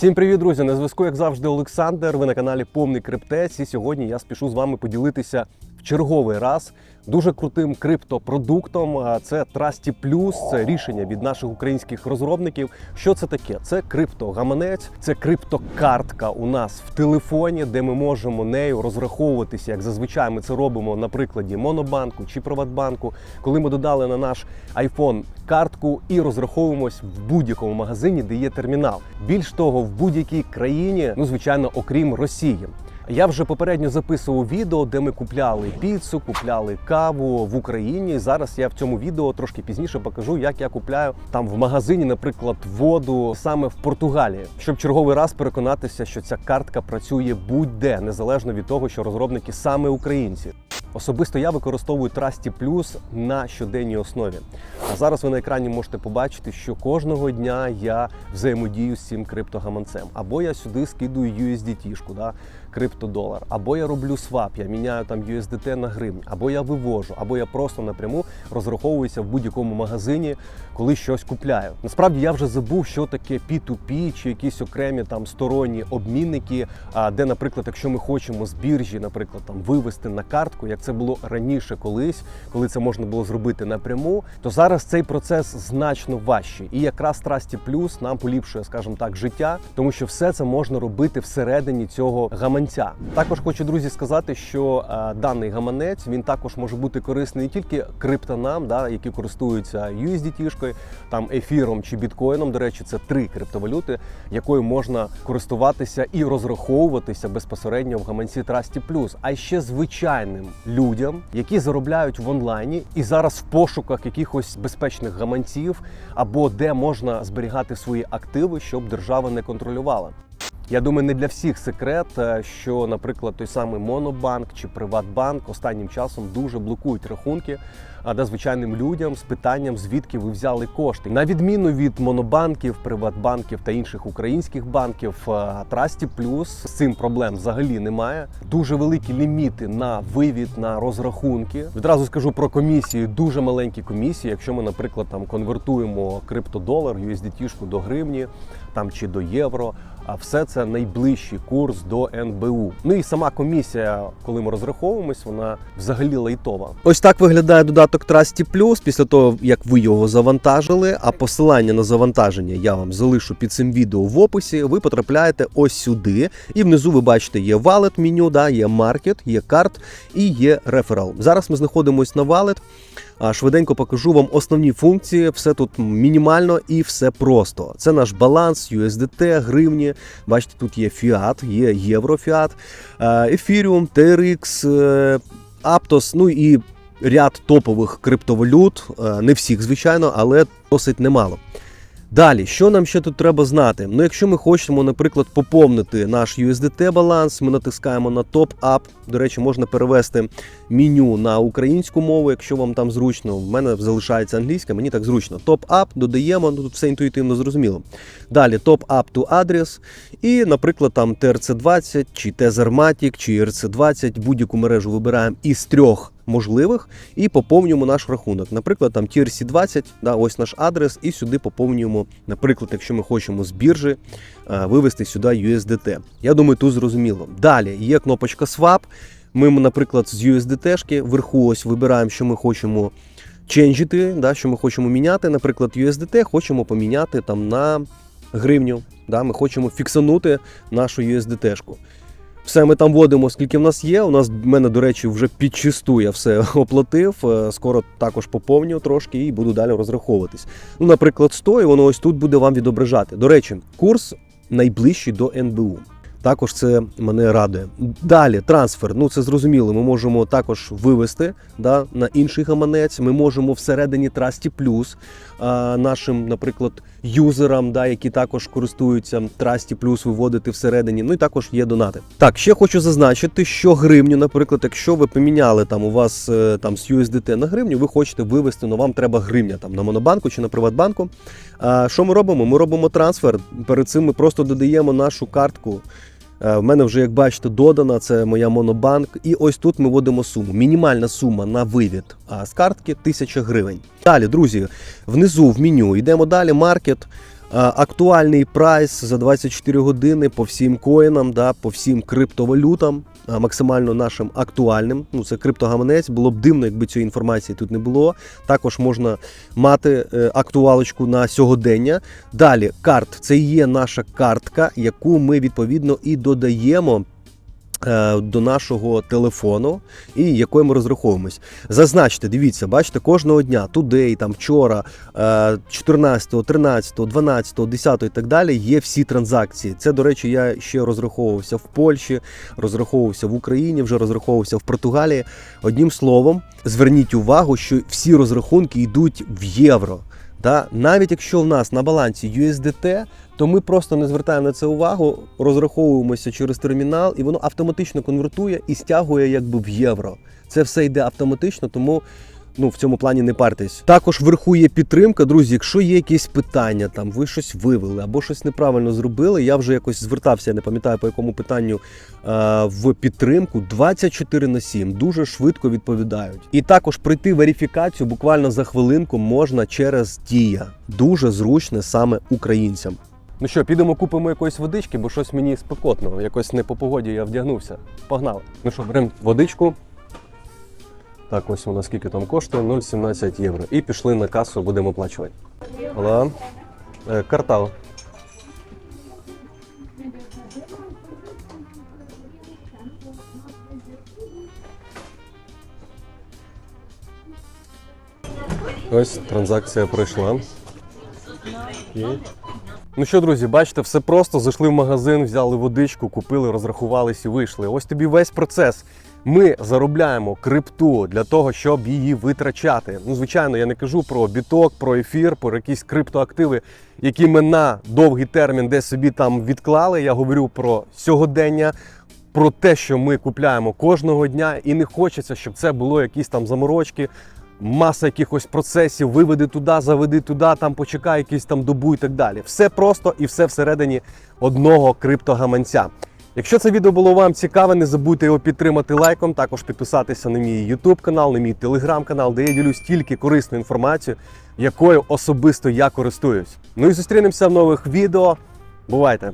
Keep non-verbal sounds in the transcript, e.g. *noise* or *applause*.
Всім привіт, друзі! На зв'язку, як завжди, Олександр. Ви на каналі Повний Криптець. І сьогодні я спішу з вами поділитися в черговий раз дуже крутим криптопродуктом. Це Trusty Plus, це рішення від наших українських розробників. Що це таке? Це криптогаманець, це криптокартка у нас в телефоні, де ми можемо нею розраховуватися, як зазвичай ми це робимо на прикладі Монобанку чи Приватбанку, коли ми додали на наш iPhone картку і розраховуємось в будь-якому магазині, де є термінал. Більш того, в будь-якій країні, ну звичайно, окрім Росії. Я вже попередньо записував відео, де ми купляли піцу, купляли каву в Україні. Зараз я в цьому відео трошки пізніше покажу, як я купляю там в магазині, наприклад, воду саме в Португалії, щоб черговий раз переконатися, що ця картка працює будь-де, незалежно від того, що розробники саме українці. Особисто я використовую Trusty Plus на щоденній основі. А зараз ви на екрані можете побачити, що кожного дня я взаємодію з цим криптогаманцем. Або я сюди скидую USDT-шку, да, криптодолар, або я роблю свап, я міняю там USDT на гривні, або я вивожу, або я просто напряму розраховуюся в будь-якому магазині, коли щось купляю. Насправді я вже забув, що таке P2P чи якісь окремі там сторонні обмінники, де, наприклад, якщо ми хочемо з біржі, наприклад, там вивести на картку, як це було раніше колись, коли це можна було зробити напряму, то зараз цей процес значно важчий. І якраз Trusty Plus нам поліпшує, скажімо так, життя, тому що все це можна робити всередині цього гаманця. Також хочу, друзі, сказати, що е, даний гаманець він також може бути корисний не тільки криптонам, да, які користуються USDT-шкою, там ефіром чи біткоїном. До речі, це три криптовалюти, якою можна користуватися і розраховуватися безпосередньо в гаманці Trusty Plus, а ще звичайним людям, які заробляють в онлайні і зараз в пошуках якихось безпечних гаманців або де можна зберігати свої активи, щоб держава не контролювала. Я думаю, не для всіх секрет, е, що, наприклад, той самий Монобанк чи Приватбанк останнім часом дуже блокують рахунки, а де звичайним людям з питанням, звідки ви взяли кошти. На відміну від монобанків, приватбанків та інших українських банків, е, Trusty Plus з цим проблем взагалі немає. Дуже великі ліміти на вивід на розрахунки. Відразу скажу про комісії. Дуже маленькі комісії. Якщо ми, наприклад, там конвертуємо криптодолар, USDT-шку до гривні там чи до євро. А все це найближчий курс до НБУ. Ну і сама комісія, коли ми розраховуємось, вона взагалі лайтова. Ось так виглядає додаток Trusty Plus після того, як ви його завантажили. А посилання на завантаження я вам залишу під цим відео в описі. Ви потрапляєте ось сюди, і внизу ви бачите, є Wallet меню, да, є Market, є карт і є Referral. Зараз ми знаходимося на Wallet. Швиденько покажу вам основні функції. Все тут мінімально і все просто. Це наш баланс, USDT, гривні. Бачите, тут є фіат, є єврофіат, Ethereum, TRX, е, Aptos, ну і ряд топових криптовалют. Е, Не всіх, звичайно, але досить немало. Далі, що нам ще тут треба знати? Ну, якщо ми хочемо, наприклад, поповнити наш USDT баланс, ми натискаємо на Up. До речі, можна перевести меню на українську мову, якщо вам там зручно. В мене залишається англійська, мені так зручно. Up додаємо, ну тут все інтуїтивно зрозуміло. Далі Up to Address. І, наприклад, там TRC20 чи Tethermatic, чи ERC20, будь-яку мережу вибираємо із трьох можливих і поповнюємо наш рахунок. Наприклад, там TRC20, да, ось наш адрес, і сюди поповнюємо, наприклад, якщо ми хочемо з біржі вивести сюди USDT. Я думаю, тут зрозуміло. Далі є кнопочка Swap. Ми, наприклад, з USDT-шки вверху ось вибираємо, що ми хочемо ченджити, да, що ми хочемо міняти. Наприклад, USDT хочемо поміняти там на гривню. Да, Ми хочемо фіксанути нашу USDT-шку. Все, ми там вводимо, скільки в нас є. У нас в мене, до речі, вже підчисту я все *laughs* оплатив. Е, Скоро також поповню трошки і буду далі розраховуватись. Ну, наприклад, 100, і воно ось тут буде вам відображати. До речі, курс найближчий до НБУ. Також це мене радує. Далі трансфер. Ну це зрозуміло. Ми можемо також вивести да, на інший гаманець. Ми можемо всередині Plus а, нашим, наприклад, юзерам, да, які також користуються Trusty Plus, виводити всередині. Ну і також є донати. Так, ще хочу зазначити, що гривню, наприклад, якщо ви поміняли там у вас е, там з USDT на гривню, ви хочете вивести, ну вам треба гривня там на Монобанку чи на Приватбанку. Що ми робимо? Ми робимо трансфер. Перед цим ми просто додаємо нашу картку. Е, В мене вже, як бачите, додана, це моя монобанк. І ось тут ми вводимо суму. Мінімальна сума на вивід з картки 1000 гривень. Далі, друзі, внизу в меню йдемо далі. Маркет. Актуальний прайс за 24 години по всім коїнам, да, по всім криптовалютам, максимально нашим актуальним. Ну, це криптогаманець. Було б дивно, якби цієї інформації тут не було. Також можна мати е, актуалочку на сьогодення. Далі, карт це є наша картка, яку ми відповідно і додаємо. Е, До нашого телефону і якою ми розраховуємось. Зазначте, дивіться, бачите, кожного дня, today, там вчора, е, 14, 13, 12, 10 і так далі є всі транзакції. Це, до речі, я ще розраховувався в Польщі, розраховувався в Україні, вже розраховувався в Португалії. Одним словом, зверніть увагу, що всі розрахунки йдуть в євро. Да? Навіть якщо в нас на балансі USDT, то ми просто не звертаємо на це увагу, розраховуємося через термінал, і воно автоматично конвертує і стягує якби в євро. Це все йде автоматично, тому ну в цьому плані не партесь. Також вверху є підтримка, друзі. Якщо є якісь питання, там ви щось вивели або щось неправильно зробили. Я вже якось звертався, я не пам'ятаю по якому питанню е, в підтримку 24 на 7. Дуже швидко відповідають. І також пройти верифікацію буквально за хвилинку можна через Дія. Дуже зручне саме українцям. Ну що, підемо купимо якоїсь водички, бо щось мені спекотно. Якось не по погоді я вдягнувся. Погнали. Ну що, беремо водичку. Так, ось вона скільки там коштує 0,17 євро. І пішли на касу, будемо оплачувати. Алло. Е, квартал. Ось транзакція пройшла. І... Ну що, друзі, бачите, все просто. Зайшли в магазин, взяли водичку, купили, розрахувались і вийшли. Ось тобі весь процес. Ми заробляємо крипту для того, щоб її витрачати. Ну, звичайно, я не кажу про біток, про ефір, про якісь криптоактиви, які ми на довгий термін десь собі там відклали. Я говорю про сьогодення, про те, що ми купляємо кожного дня, і не хочеться, щоб це було якісь там заморочки. Маса якихось процесів, виведи туди, заведи туди, там почекай якийсь там добу і так далі. Все просто і все всередині одного криптогаманця. Якщо це відео було вам цікаве, не забудьте його підтримати лайком, також підписатися на мій YouTube канал, на мій телеграм канал, де я ділюсь тільки корисною інформацією, якою особисто я користуюсь. Ну і зустрінемося в нових відео. Бувайте!